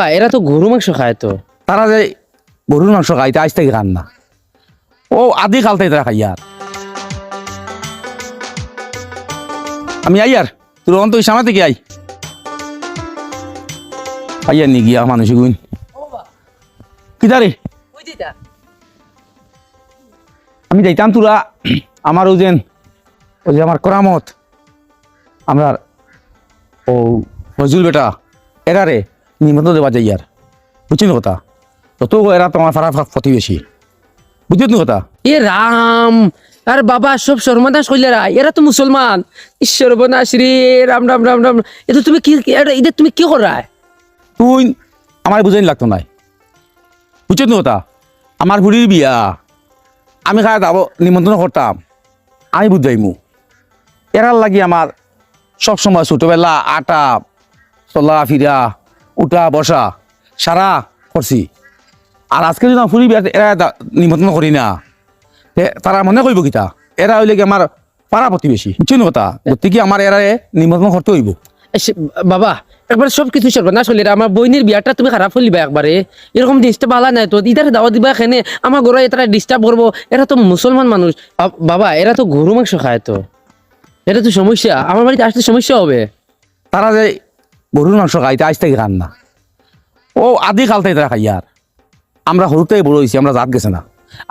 বাবা এরা তো গরু মাংস খায় তো। তারা যে গরুর মাংস খাইতে আজ থেকে খান না। ও আদি কালতে তারা খাই আর আমি আই আর, তোর অন্ত সামনে থেকে আই। আইয়ার নি গিয়া মানুষ গুণ। কিদারে আমি যাইতাম তোরা, আমার ওজেন ওই যে আমার করামত। আমরা, ও ফজুল বেটা এরারে নিমন্ত্রণ দেওয়া যাই আর বুঝছেন কথা? তত এরা তোমার ফারা প্রতিবেশী বুঝছেন কথা? এ রাম আর বাবা সব সর্বনাশ কইলেরা এরা তো মুসলমান ঈশ্বর সর্বনাশ রে রাম রাম রাম রাম এটা তুমি কি এটা তুমি কি করা তুই আমার বুঝাইন লাগতো নাই। বুঝছেন কথা? আমার বুড়ির বিয়া। আমি খায় যাব নিমন্ত্রণ করতাম আমি বুঝাইমু এরার লাগি আমার সবসময় ছোটবেলা আটা চলা ফিরা উঠা বসা সারা করছি। আর আজকে যদি ফুরি বিয়া এরা নিমন্ত্রণ করি না। তারা মনে করব কিতা। এরা হইলে কি আমার পাড়া প্রতিবেশী বুঝছেন কথা? গতিকে আমার এরারে নিমন্ত্রণ করতে হইব। বাবা একবার সব কিছু সর্বনাশ হইলে আমার বইনের বিয়াটা তুমি খারাপ হলিবা একবারে এরকম জিনিসটা ভালো নাই তো। ইদার দাওয়া দিবা এখানে আমার ঘরে এরা ডিস্টার্ব করব এরা তো মুসলমান মানুষ বাবা এরা তো গরু মাংস খায় তো। এটা তো সমস্যা। আমার বাড়িতে আসতে সমস্যা হবে। তারা যে গরুর মাংস খাইতে আজ থেকে খান না। ও আদি কালতে তারা খাই আর আমরা সরুতে বড় হয়েছি আমরা জাত গেছে না।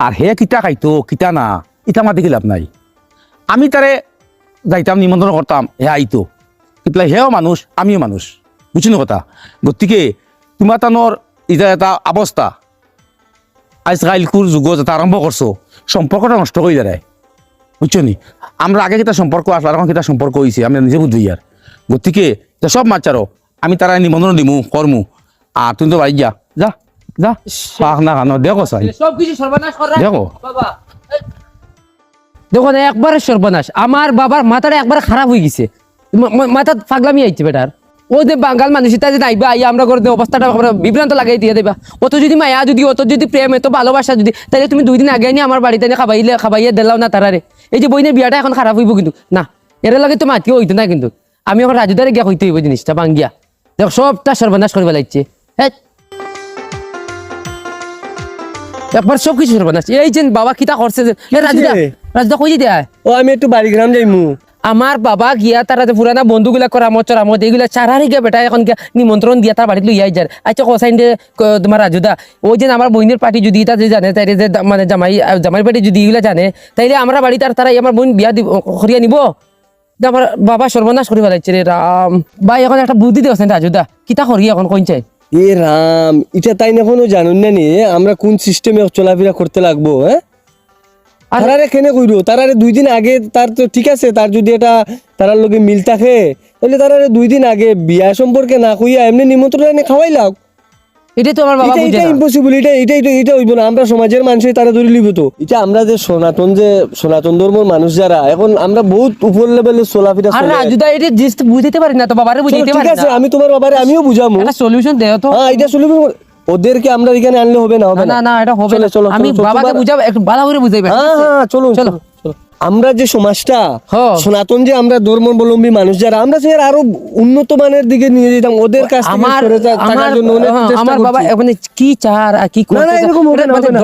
আর হে কিতা খাইতো, কিতা না ইটা দেখি লাভ নাই। আমি তারে যাইতাম, নিমন্ত্রণ করতাম, হে আইতো। কিন্তু হেও মানুষ, আমিও মানুষ। বুঝছি কথা? গতিকে তোমাৰ তানৰ ইটা এটা অৱস্থা। আজকালকুৰ যুগত এটা আৰম্ভ কৰছো। সম্পৰ্কটা নষ্ট কৰি দাঁড়ায় বুঝছ নি আমরা আগে কিতা সম্পর্ক আসলো এখন কিতা সম্পর্ক হয়েছে আমি নিজে বুঝবি আর গতিকে সব মাচারো আমি তারা নিমন্ত্রণ দিমু করমু আর তুই তো ভাই যা যা। যা পাক না খানো। দেখো সাই দেখো। বাবা। দেখো না একবারে সর্বনাশ আমার বাবার মাথাটা একবার খারাপ হয়ে গেছে। মাথা পাগলামি আইছে বেটার ও যে বাঙাল মানুষ এটা যে নাইবা আইয়া আমরা করে অবস্থাটা আমরা বিভ্রান্ত লাগাই দিয়ে দেবা। অত যদি মায়া যদি অত যদি প্রেম এত ভালোবাসা যদি তাহলে তুমি দুই দিন আগে নিয়ে আমার বাড়িতে খাবাইলে খাবাইয়ে দিলাও না তারারে এই যে বইনের বিয়াটা এখন খারাপ হইব কিন্তু। না এর লাগে তো মাতিও হইতো না কিন্তু। আমি এখন রাজুদারে গিয়া হইতে হইব জিনিসটা বাঙ্গিয়া। দেখ সবটা সর্বনাশ করে ফেলাইছে হ্যাঁ একবার সব কিছু সর্বনাশ। এই যে বাবা কিতা করছে যে রাজুদা রাজুদা কই দেয় ও আমি একটু বাড়ি গ্রাম যাইমু। আমার বাবা গিয়া তারা যে পুরানা বন্ধুগুলা করামত চরামত এইগুলা চারারি গিয়া বেটা এখন গিয়া নিমন্ত্রণ দিয়া তার বাড়িতে লইয়াই যার আচ্ছা কসাইন দে তোমার রাজুদা ওই যে আমার বইনের পার্টি যদি এটা যে জানে তাইলে যে মানে জামাই জামাই পার্টি যদি এগুলা জানে তাইলে আমরা বাড়িতে আর তারা আমার বোন বিয়া দিব করিয়া নিব। আমার বাবা সর্বনাশ করে ফেলাইছে রে রাম ভাই এখন একটা বুদ্ধি দিয়েছেন রাজুদা কিতা করি এখন চাই এ রাম এটা তাই না কোনো জানুন না নি? আমরা কোন সিস্টেমে চলাফেরা করতে লাগবো হ্যাঁ আর- তারারে কেনে কইরো? তারারে দুই দিন আগে তার তো ঠিক আছে তার যদি এটা তারার লগে মিল থাকে তাহলে তারারে দুই দিন আগে বিয়া সম্পর্কে না কইয়া এমনি নিমন্ত্রণ এনে খাওয়াই লাগ। এটাই তো আমার বাবা বুঝে এটা না। ইম্পসিবল এটা এটা এটা এটা হইব না। আমরা সমাজের মানুষই তারা ধরে লিব তো। এটা আমরা যে সনাতন যে সনাতন ধর্মের মানুষ যারা এখন আমরা বহুত উপর লেভেলে চলাফেরা আর চলে। রাজুদা এটা জিনিস বুঝতে পারি না তো বাবারে চলো, বুঝতে ঠিক আছে আমি তোমার বাবারে আমিও বুঝামু। একটা সলিউশন দেও তো। হ্যাঁ এটা চলবে ওদেরকে আমরা এখানে আনলে হবে না হবে না না। এটা হবে না। চলো, আমি বাবাকে বুঝাবো একটু ভালো করে বুঝাইবে হ্যাঁ হ্যাঁ। চলো। চলো। আমরা যে সমাজটা হ্যাঁ। সনাতন যে আমরা ধর্মাবলম্বী মানুষ যারা আমরা সে আরও উন্নত মানের দিকে নিয়ে যেতাম। ওদের কাছ থেকে আমার হ্যাঁ, বাবা মানে কি চার আর কি না, এরকম।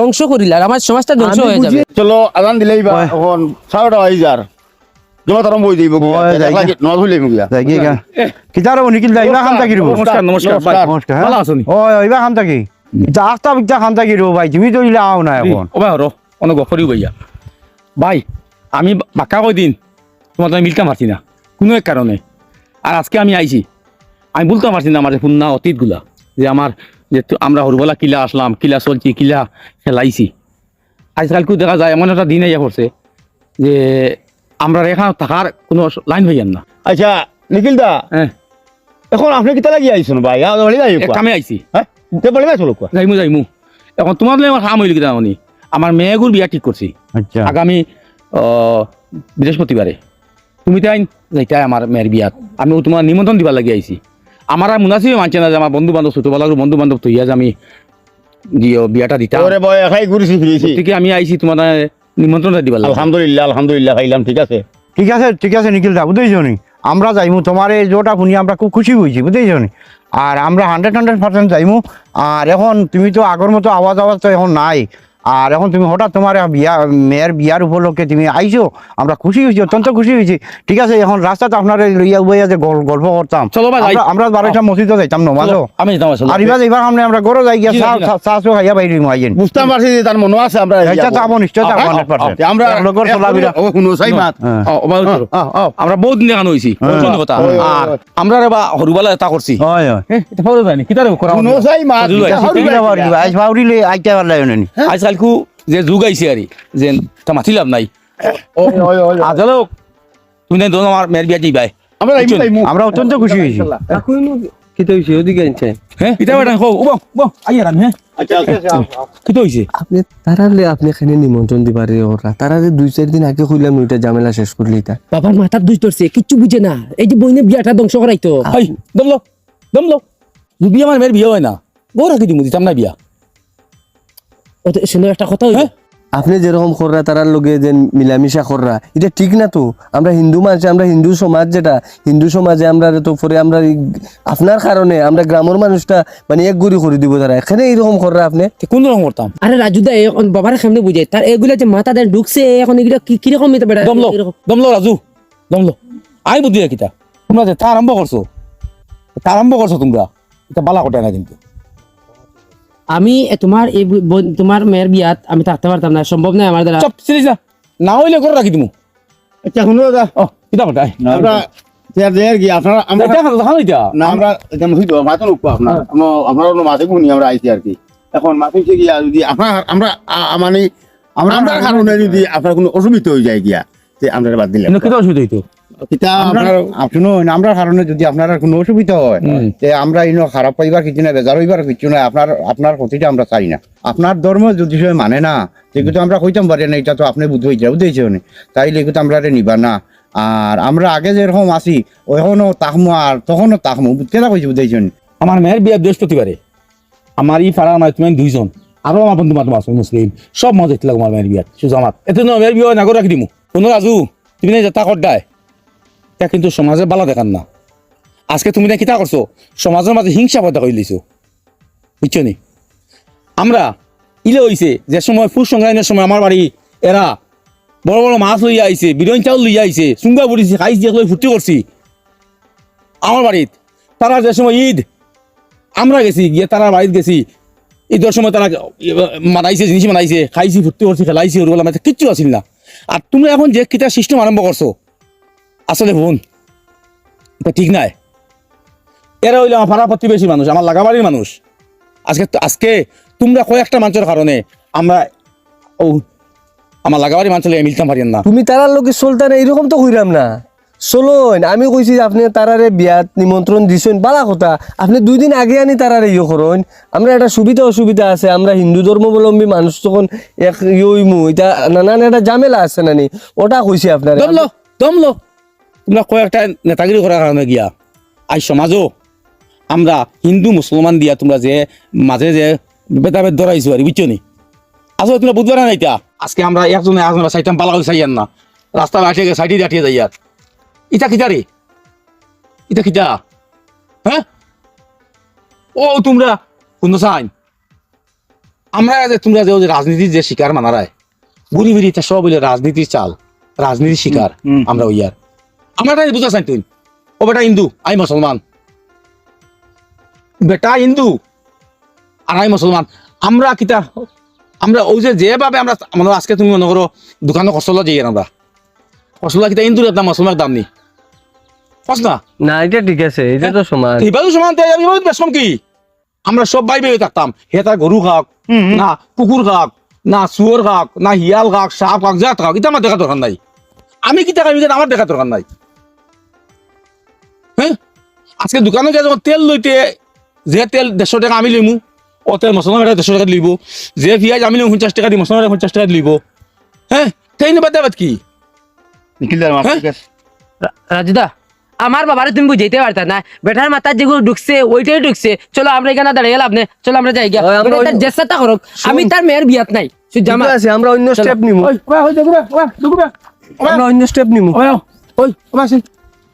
ধ্বংস করিল আর আমার সমাজটা ধ্বংস হয়ে যাবে। চলো আজান দিলেই বা এখন চারোটা হয়ে যার। জমা তারম বই দিব নজ হইলে মুগিয়া যাই গা। নিকিল যাই ইবা খাম থাকি নমস্কার নমস্কার ভাই। নমস্কার ভালো আছো ও ইবা খাম থাকি যা আস্তা বিকটা খাম থাকি ভাই? তুমি তো ইলা আও না এখন। ও ভাই হরো অনেক গফরি ভাইয়া। ভাই আমি বাক্কা কই দিন তোমার তো আমি মিলতে পারছি না। কোনো এক কারণে আর আজকে আমি আইছি আমি বলতে পারছি না আমার যে পুন্না অতীতগুলা যে আমার যে আমরা হরবেলা কিলা আসলাম কিলা চলছি কিলা খেলাইছি। আজকালকেও দেখা যায় এমন একটা দিন আইয়া পড়ছে যে আমরা এখানে থাকার কোনো লাইন হইয়ান না। আচ্ছা নিখিল দা। হ্যাঁ এখন আপনি কিতা লাগি আইছেন ভাই? কামে আইছি হ্যাঁ যাইমু যাইমু। এখন তোমার আমার কাম হইল কিনা আমি আমার মেয়েগুর বিয়া ঠিক করছি আচ্ছা। আগামী বৃহস্পতিবারে। তুমি তাই যাইতাই আমার মেয়ের বিয়াত। আমি তোমার নিমন্ত্রণ দিবার লাগি আইছি আমার আর মুনাসিবে মানছে না যে আমার বন্ধু বান্ধব ছোটবেলার বন্ধু বান্ধব তৈয়া যে আমি দিও বিয়াটা দিতাম। ওরে বয় একাই ঘুরেছি ফিরেছি গতিকে আমি আইছি তোমার নিমন্ত্রণটা দিবার লাগে। আলহামদুলিল্লাহ আলহামদুলিল্লাহ খাইলাম ঠিক আছে। ঠিক আছে ঠিক আছে নিখিল দা বুঝাইছো নি আমরা যাইমু তোমার এই জোটা শুনি আমরা খুব খুশি হয়েছি বুঝেছ নি? আর আমরা হান্ড্রেড হান্ড্রেড পার্সেন্ট যাইমু। আর এখন তুমি তো আগের মতো আওয়াজ আওয়াজ তো এখন নাই। আর এখন তুমি হঠাৎ তোমার বিয়া মেয়ের বিয়ার উপলক্ষে তুমি আইছো আমরা খুশি হয়েছি অত্যন্ত খুশি হয়েছি। ঠিক আছে এখন রাস্তাতে আপনার লইয়া বইয়া যে গল্প করতাম। আমরা- বারোটা মসজিদে যাইতাম নমাজও। আমি আর এবার এবার আমরা আমরা গরো যাই গিয়া খাইয়া বাইরে বুঝতাম পারছি যে তার মনে আছে আমরা এটা নিশ্চয় যাব, আ- 100%। আমরা লগর চলাফেরা। ও শুনো চাই মাত হ্যাঁ। ভালো করো। আমরা বহুত দিন কথা। আর আমরা রে বা হরুবালা এটা করছি। হয় হয়। হ্যাঁ, কিতারে করা শুনো চাই মাত আইতে পারলাই নি আজকালকু যে যুগ আইছে আরি যে তা মাথি লাভ নাই। আজকালও তুমি নাই আমার মেয়ের বিয়া দিবাই আমরা অত্যন্ত খুশি হয়েছি। এখনও কিতা ওদিকে আনছে হ্যাঁ কিতা বেটা হো উবো উবো আইয়া রাম হ্যাঁ আচ্ছা, আচ্ছা, আচ্ছা। কিতা হইছে আপনি তারালে আপনি এখানে নিমন্ত্রণ দিবারে ওরা তারারে দুই চার দিন আগে কইলাম ওইটা ঝামেলা শেষ করলি তা বাবার মাথার দুই ধরছে কিচ্ছু বুঝে না। এই যে বইনে বিয়াটা ধ্বংস করাইতো দমলো দমলো যদি আমার মেয়ের বিয়ে হয় না। বড় রাখি দিমু দিতাম না বিয়া। ও তো শুনে একটা কথা হইল। আপনি যেরকম কররা তারার লগে যে মিলামিশা কররা এটা ঠিক না তো? আমরা হিন্দু মানুষ আমরা হিন্দু সমাজ যেটা হিন্দু সমাজে আমরা তো পরে আমরা আপনার কারণে আমরা গ্রামের মানুষটা মানে এক গুড়ি করে দিব তারা। এখানে এইরকম কররা আপনি? কোন রকম করতাম? আরে রাজুদা এখন বাবার সামনে বুঝে। তার এগুলা যে মাথা দেন ঢুকছে এখন এগুলা কি কীরকম এটা বেটা দমলো দমলো রাজু দমলো। আই বুদ্ধি কিতা তোমরা যে তা আরম্ভ করছ তা আরম্ভ করছ তোমরা। এটা বালা কটায় না কিন্তু। আমি তোমার এই তোমার মেয়ের বিয়াত আমি থাকতে পারতাম না সম্ভব নয় আমার দ্বারা। সব চিনিস না? না হইলে করে রাখি দিমু। আচ্ছা, শুনো দাদা, ও কিতা কটায় আমরা দেয়ার কি আপনারা আমরা দেখা দেখা হইতা না আমরা মাথা আপনার আমরা- অন্য মাথা আমরা আইছি আর কি। এখন মাথা হচ্ছে গিয়া যদি আপনার আমরা মানে আমরা আমরা কারণে যদি আপনার কোনো অসুবিধা হয়ে যায় গিয়া যে আমরা বাদ দিলাম কিন্তু কিতা অসুবিধা হইতো আপনার শুনুন আমরা কারণে যদি আপনার কোনো অসুবিধা হয়। আমরা ইনো খারাপ পাইবার কিছু না বেজার হইবার কিছু না আপনার আপনার ক্ষতিটা আমরা চাই না। আপনার ধর্ম যদি সে মানে না সেগুলো আমরা কইতাম পারি না এটা তো আপনি বুঝতে হইছে বুঝতেছে উনি। তাইলে এগুলো আমরা নিবা না। আর আমরা আগে যেরকম আছি ওইখনও তাকমো আর তখনও তাকমো কেটা কইছে বুঝতেছে উনি। আমার মেয়ের বিয়ে বৃহস্পতিবারে। আমার ই মাঝে তুমি দুইজন। আরও আমার বন্ধু বান্ধব আছে মুসলিম। সব মজা দেখতে আমার মেয়ের বিয়াত। সুজামাত এতে মেয়ের বিয়ে হয় না রাখি দিমু। কোনো রাজু তুমি না তা করডায় তা কিন্তু সমাজে বালা দেখান না। আজকে তুমি না কিতা করছ, সমাজের মাঝে হিংসা পয়দা করে দিছো বুঝছ নি? আমরা ইলে হইছে যে সময় ফুল সংগ্রামের সময় আমার বাড়ি এরা বড় বড় মাছ লইয়া আইছে বিরিয়ানি চাউল লইয়া আইছে চুঙ্গা বুড়িছি খাইছি লই ফুর্তি করছি আমার বাড়িত তারা যে সময় ঈদ, আমরা গেছি, গিয়ে তারা বাড়িতে গেছি। ঈদের সময় তারা মানাইছে, জিনিস মানাইছে, খাইছি ফুর্তি করছি খেলাইছি ওরবেলা মাঝে কিচ্ছু আসিল না। আর তুমি এখন যে কিতা সিস্টেম আরম্ভ করছ আসলে বোন। এটা ঠিক নাই। এরা হইলে আমার পাড়া প্রতিবেশী মানুষ আমার লাগাবাড়ির মানুষ। আজকে আজকে তোমরা কয়েকটা মানুষের কারণে আমরা ও আমার লাগাবাড়ি মানুষের লাগে মিলতাম পারি না। তুমি তারার লোকে চলতান এইরকম তো হইরাম না। চলোন আমি কইছি আপনি তারারে বিয়াত নিমন্ত্রণ দিছেন বালা কথা। আপনি দুই দিন আগে আনি তারারে ইয়ে করুন। আমরা একটা সুবিধা অসুবিধা আছে আমরা হিন্দু ধর্মাবলম্বী মানুষ তখন এক ইয়ইমু এটা নানান একটা ঝামেলা আছে নানি। ওটা কইছি আপনার। দমলো দমলো। তোমরা কয়েকটা নেতাগিরি করার কারণে গিয়া আজ সমাজও আমরা হিন্দু মুসলমান দিয়া তোমরা যে মাঝে যে বেতাবেদ ধরাইছো আর বুঝছ নি? আসলে তোমরা বুঝবে না এটা আজকে আমরা একজনে একজনে সাইতাম পালা সাইয়ান না। রাস্তা আঠিয়ে সাইডে দাঁটিয়ে যাই আর ইটা কিটা রে ইটা কিটা? হ্যাঁ ও তোমরা কোন সাইন আমরা যে তোমরা যে রাজনীতির যে শিকার মানারায় বুড়ি বুড়ি সব বলে রাজনীতির চাল রাজনীতির শিকার আমরা ওই আর আমরা এটা বুঝা চাই তুই। ও বেটা হিন্দু আই মুসলমান। বেটা হিন্দু আর আই মুসলমান। আমরা কিতা আমরা ওই যে যেভাবে আমরা মানে আজকে তুমি মনে করো দোকানে কসলা যাই আমরা। কসলা কিতা হিন্দুর দাম মুসলমানের দাম নেই কস না? না এটা ঠিক আছে এটা তো সমান। এবারও সমান বেশম কি? আমরা সব বাই বাই থাকতাম। হে তার গরু খাক না কুকুর খাক না শুয়োর খাক না হিয়াল খাক সাপ খাক যা খাক এটা আমার দেখা দরকার নাই। আমি কি টাকা আমি আমার দেখা দরকার নাই। হ্যাঁ আজকে দোকানে গিয়ে যখন তেল লইতে যে তেল দেড়শো টাকা আমি লইমু ও তেল মশলা মেটা দেড়শো টাকা লইব যে পিঁয়াজ আমি লইম পঞ্চাশ টাকা দি মশলা মেটা পঞ্চাশ টাকা লইব হ্যাঁ সেই নেবার দেবাত কি হ্যাঁ? রাজুদা আমার বাবারে তুমি বুঝাইতে পারতা না বেটার মাথার যেগুলো ঢুকছে ওইটাই ঢুকছে চলো আমরা এখানে দাঁড়িয়ে গেলাম না চলো আমরা যাই গিয়া জেসাটা করুক আমি তার মেয়ের বিয়াত নাই জামা আছে আমরা অন্য স্টেপ নিমু আমরা অন্য স্টেপ নিমু ওই ওই ওই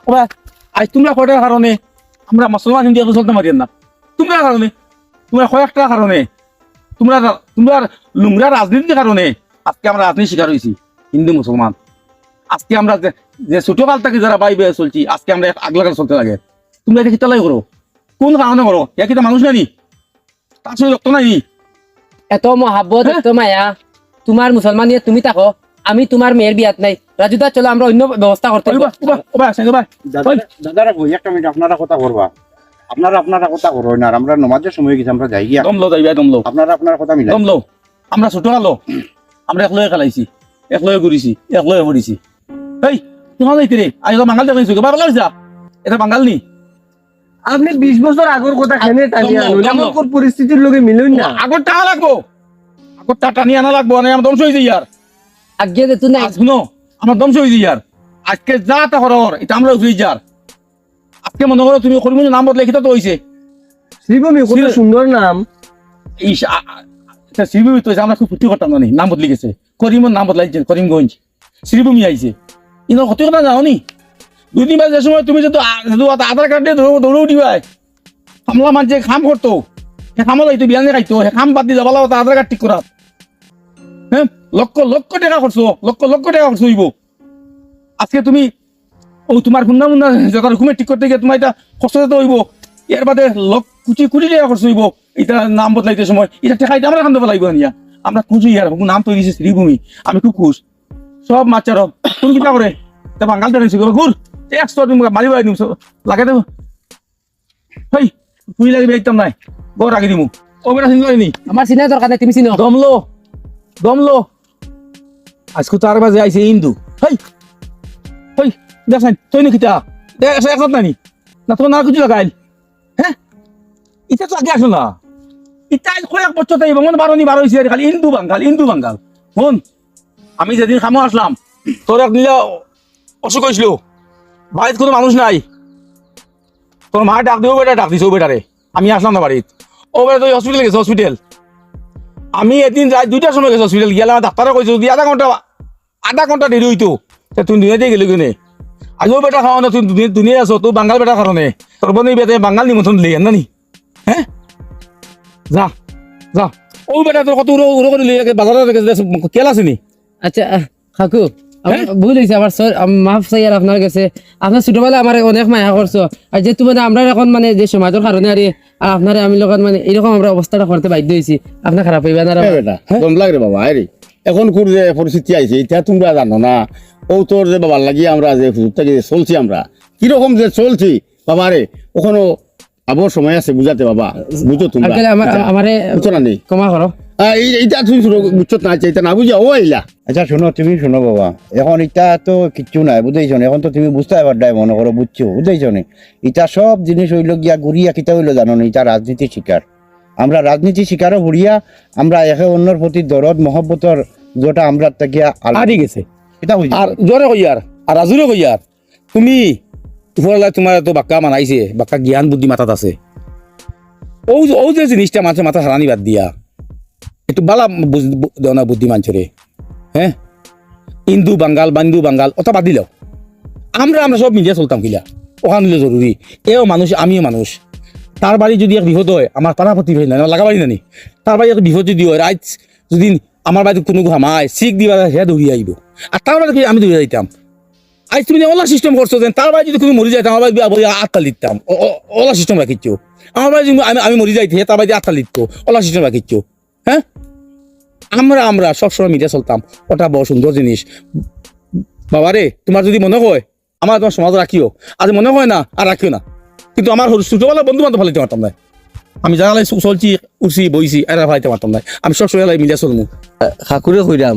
ওই আজ তোমরা কয়টার কারণে আমরা মুসলমান হিন্দু চলতে পারি না। তোমরা কারণে তোমরা কয়েকটা কারণে তোমরা তোমরা লুংরা রাজনীতির কারণে আজকে আমরা রাজনীতি শিকার হয়েছি হিন্দু মুসলমান আজকে আমরা যে- ছোটকাল থেকে যারা বাই বেয়ে চলছি, আজকে আমরা আগলা কাল চলতে লাগে। তোমরা এটা কিতালাই করো কোন কারণে করো এ কিতা মানুষ নানি তার সঙ্গে রক্ত নাই এত মহাব্বত, এত মায়া। তোমার মুসলমান তুমি থাকো, আমি তোমার মেয়ের বিয়াত নাই। রাজুদা চলো আমরা অন্য ব্যবস্থা করতে দাদারা একটা মিনিট আপনারা কথা করবা আপনারা আপনারা কথা করো না আমরা নমাজের সময় গেছি আমরা যাই গিয়া। দমলো যাইবা দমলো আপনারা আপনার কথা মিলাই। দমলো আমরা ছোট কালো আমরা একলয়ে খেলাইছি একলয়ে ঘুরিছি একলয়ে মরিছি। এই তোমার যাইতে রে আজ তো বাঙাল দেখাইছো বাবা লাগছা এটা বাঙাল নি? আপনি বিশ বছর আগর কথা কেনে টানি আনুন আমার পরিস্থিতির লগে মিলুন না। আগর টাকা লাগবো। আগর টাকা টানি আনা লাগবো না আমার ধ্বংস হয়ে যাই আর আগে যে তুই নাই শুনো। আমার ধ্বংস হয়ে যাই আর আজকে যা তা হরর এটা আমরা উঠে যার আজকে মনে করো তুমি করিম নাম বদলে খিতা তো হইছে? শ্রীভূমি কত সুন্দর নাম। শ্রীভূমি তো আমরা খুব ফুর্তি করতাম জানি নাম বদলে গেছে। করিমর নাম বদলাইছে করিমগঞ্জ। শ্রীভূমি আইছে। ইনো ক্ষতি কথা জানো নি দুদিন বাজে সময় তুমি যদি আধার কার্ড দিয়ে দৌড় উঠিবাই কামলা মানুষে খাম করতো। সে কামত আইতো বিয়ানে খাইতো সে খাম বাদ দিয়ে যাবা লাগতো আধার কার্ড ঠিক করা হ্যাঁ লক্ষ লক্ষ টাকা খরচো লক্ষ লক্ষ টাকা খরচ হইব আজকে তুমি ও তোমার গুন্ডা মুন্ডা জায়গার ঘুমে ঠিক করতে গিয়ে তোমার এটা কষ্ট যেতে হইব। এর বাদে লক্ষ কোটি কোটি টাকা খরচ হইব। এটা নাম বদলাইতে সময় এটা টেকাইতে আমরা খান দেবো লাগবে নিয়া আমরা খুঁজি ইয়ার নাম তৈরি হয়েছে শ্রীভূমি আমি খুব খুশ সব মাচার কোন কিতা করে তা বাঙ্গাল দেখাইছি ঘুর একশো তুমি মারি বাড়ি দিম লাগে দেবো হেই তুই লাগবে একদম নাই। গড় আগে দিমু। ও বেটা চিন্তা নি আমার চিনার দরকার নাই তুমি চিনো। দমলো। দমলো আজকে তার বাজে আইছে ইন্দু। হেই হেই দেখেন তুই নাকি তা? দেখ একসাথ নানি। না তোর না কিছু লাগাইল। হ্যাঁ ইটা তো আগে আসো না। ইটা আজ কয়েক বছর তাই মন বারো নি বারো হয়েছে খালি ইন্দু বাঙ্গাল ইন্দু বাঙ্গাল। শুন, আমি যেদিন খামো আসলাম, তোর এক নিলে অসুখ হয়েছিল বাড়িতে কোনো মানুষ নাই। তোর মা ডাক দিও বেটা, ডাক দিছে ও বেটারে। আমি আসলাম না বাড়িতে। ও বেটা, তুই হসপিটাল গেছে হসপিটাল আমি এদিন রাত দুইটার সময় গেছো হসপিটাল গেলাম ডাক্তারে কইছো যদি আধা ঘণ্টা আধা ঘণ্টা দেরি হইতো তুমি দুনিয়াতে গেলি কিনে আজিও বেটা খাওয়া না, তুমি দুনিয়া আছো তুই বাঙাল বেটা কারণে তোর বোন এই বেটে বাঙ্গাল নিমন্ত্রণ দিলি না নি? হ্যাঁ যা যা। ও বেটা তোর কত উড়ো উড়ো করে লিয়ে বাজারে কেলা আছে নি আচ্ছা খাকু? ভুল হয়েছে আমার মাফ চাই আর আপনার কাছে। আপনার ছোটবেলা আমার অনেক মায়া করছ। আর যেহেতু মানে আমরা এখন মানে যে সমাজের কারণে আর আর আপনার আমি লগত মানে এরকম আমরা অবস্থাটা করতে বাধ্য হয়েছি আপনার খারাপ হইবে না আর এ লাগে বাবা আরে এখন কোন যে পরিস্থিতি আইছে এটা তোমরা জানো না। ও তোর যে বাবার লাগিয়ে আমরা যে হুজুরটাকে যে চলছি আমরা কীরকম যে চলছি বাবা রে ওখানে আবার সময় আছে বুঝাতে বাবা বুঝো তোমরা। আঙ্কেল আমার ক্ষমা করো। এইটা তুমি শুনো বুঝছ না এটা না বুঝা ও আইলা আচ্ছা শোনো তুমি শোনো বাবা। এখন তো কিচ্ছু নাই বুঝেছ না এখন তো তুমি বুঝতে পারডাই মনে করো বুঝছ না সব জিনিস হইল গিয়া ঘুরিয়া কিতা হইল জানো না এটা রাজনীতি শিকার। আমরা রাজনীতি শিকারও ঘুরিয়া আমরা একে অন্যর প্রতি দরদ মহব্বতর যেটা আমরা তাকিয়া গেছে। এটা আর জ্বরে কইয়ার আর রাজুরে কইয়ার তুমি উপরলা তোমার তো বাক্কা মানাইছে বাক্কা জ্ঞান বুদ্ধি মাথাত আছে। ও যে- ও যে জিনিসটা মানুষের মাথা হারানি বাদ দিয়া। একটু বালা না বুদ্ধি মানুষরে হ্যাঁ? হিন্দু বাঙ্গাল, বান্দু বাঙ্গাল ওটা বাদ দিলেও। আমরা আমরা সব মিলিয়ে চলতাম কিলা। ওখান জরুরি এও মানুষ, আমিও মানুষ। তার বাড়ি যদি এক বিপদ হয় আমার পাড়া প্রতিবেশী নাই লাগা বাড়ি নানি। তার বাড়ি এক বিপদ যদি হয় রাইট যদি আমার বাড়িতে কোনো ঘামায় শিখ দিবা, সেয়া দৌড়ি আহিব। আর তার বাড়ি কি আমি দৌড়ে যাইতাম? আজ তুমি ওলা সিস্টেম করছ যে তার বাড়ি যদি তুমি মরি যাইতাম আমার বাড়ি আটটা লিখতাম ওলা সিস্টেম রাখিচ্ছ আমার বাড়ি আমি আমি মরি যাইতে তার বাড়ি আটটা লিখতো ওলা সিস্টেম রাখিচ্ছ হ্যাঁ? আমরা আমরা, সবসময় মিডিয়া চলতাম। ওটা বড় সুন্দর জিনিস। বাবা রে তোমার যদি মনে হয় আমার তোমার সমাজ রাখিও আজ মনে হয় না আর রাখিও না। কিন্তু আমার ছোটবেলা বন্ধু বান্ধব ফালাইতে পারতাম না আমি যারা লাই চলছি, উঠছি বইছি এরা ফালাইতে পারতাম না আমি সবসময় মিডিয়া চলমু। খাকুরে কইরাম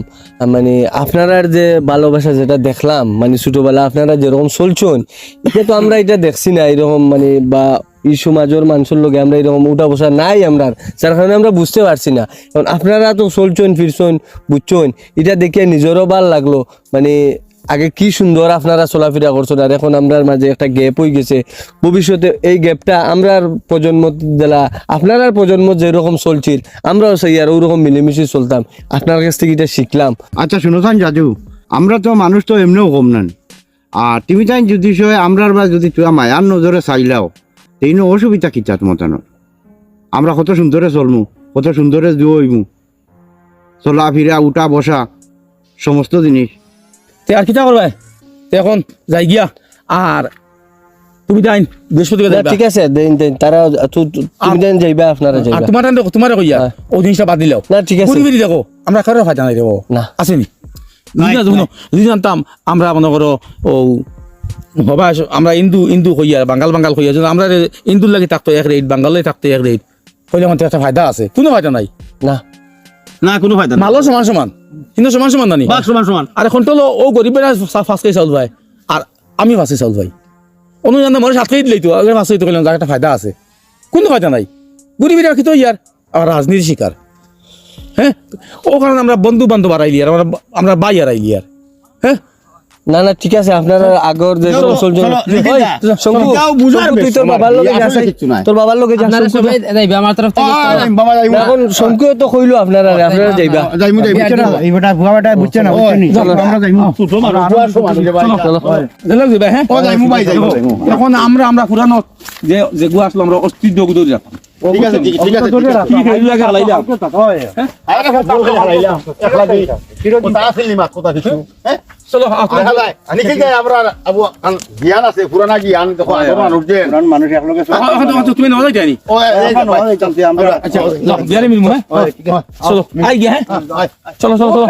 মানে আপনারার যে ভালোবাসা যেটা দেখলাম মানে ছোটবেলা আপনারা যেরকম চলছেন এটা তো আমরা এটা দেখছি না, এরকম মানে বা এই সমাজের মানুষের লোকে আমরা এরকম উঠা বসা নাই আমরা যার কারণে আমরা বুঝতে পারছি না। কারণ আপনারা তো চলছেন, ফিরছেন, বুঝছেন। এটা দেখে নিজেরও ভালো লাগল। মানে আগে কি সুন্দর আপনারা চলাফেরা করছেন, আর এখন আমরার মাঝে একটা গ্যাপ হয়ে গেছে। ভবিষ্যতে এই গ্যাপটা আমরার প্রজন্ম দিলা আপনার প্রজন্ম যেরকম চলছিল, আমরাও সেই আর ওরকম মিলেমিশে চলতাম। আপনার কাছ থেকে এটা শিখলাম। আচ্ছা শুনোসান জাজু আমরা তো মানুষ তো এমনিও কম নেন। আর তুমি তাই যদি আমরার বা যদি তুই মায়ার নজরে চাইলাও এই নো অসুবিধা কিতা তোমার জানো আমরা কত সুন্দরে চলমু কত সুন্দরে জুইমু চলা ফিরা উঠা বসা সমস্ত জিনিস। তে আর কিতা করবে? তে এখন যাই গিয়া। আর তুমি বৃহস্পতিবার ঠিক আছে দেন দেন তারা তুমি দেন যাইবা আপনারা আর যাইবা। তোমার তোমার কইয়া হ্যাঁ। ও জিনিসটা বাদ দিলাও। না, ঠিক আছে। ঘুরি দেখো আমরা কারও ফায়দা নাই দেবো। না। আসেনি। যদি না যদি জানতাম আমরা মনে করো ও হবা আমরা হিন্দু হিন্দু কইয়া বাঙ্গাল বাঙ্গাল যদি আমরা হিন্দুর লাগি থাকতো এক রেট বাঙ্গালে থাকতো এক রেট কইলে আমাদের একটা ফায়দা আছে। কোনো ফায়দা নাই। না। না কোনো ফায়দা মালও সমান সমান। কিন্তু সমান সমান নানি। বাঘ সমান সমান। আর এখন তো ও গরিবেরা কেজি চাউল ভাই আর আমি ফার্স্ট চাউল ভাই অন্য জানতাম মানুষ সাত কেজি দিলেই তো আগে ফার্স্ট কেজি কইলাম একটা ফায়দা আছে। কোনো ফায়দা নাই। গরিবেরা কি তো ইয়ার? আমার রাজনীতি শিকার। হ্যাঁ? ও কারণে আমরা বন্ধু বান্ধব হারাইলি আর আমরা আমরা বাই হারাইলি আর। হ্যাঁ? না না ঠিক আছে আপনারা আগর যে চলো, চলো, যা। শঙ্কু, তুই তোর বাবার লগে যাস। তোর বাবার লগে যাস আপনারা শঙ্কু। সবাই যাইবা আমার তরফ থেকে আয়, বাবা যাইমু। এখন শঙ্কু তো কইলো আপনারা আপনারা যাইবা যাইমু। বুঝছ না এই বেটা ভুয়া বেটা বুঝছে না বুঝছ আমরা যাইমু। হ্যাঁ ও, ভাই, যাইমু। এখন আমরা আমরা পুরানো যে যে গুয়া আসলো আমরা অস্তিত্ব ধরে রাখতাম ঠিক আছে, ঠিক- আছে, কি আরে, হারাইলাম। একলা কথা কিছু? হ্যাঁ? চলো দেখা যায়। নিখিল যায়, আমরা আবু জ্ঞান আছে পুরানা জ্ঞান দেখো মানুষ যে পুরান মানুষ একলগে চলে। এখন এখন তো তুমি নজর যায়নি ও এই- এই যে আমরা- আচ্ছা বিয়ারে হ্যাঁ? চলো আই গিয়া হ্যাঁ। চলো চলো চলো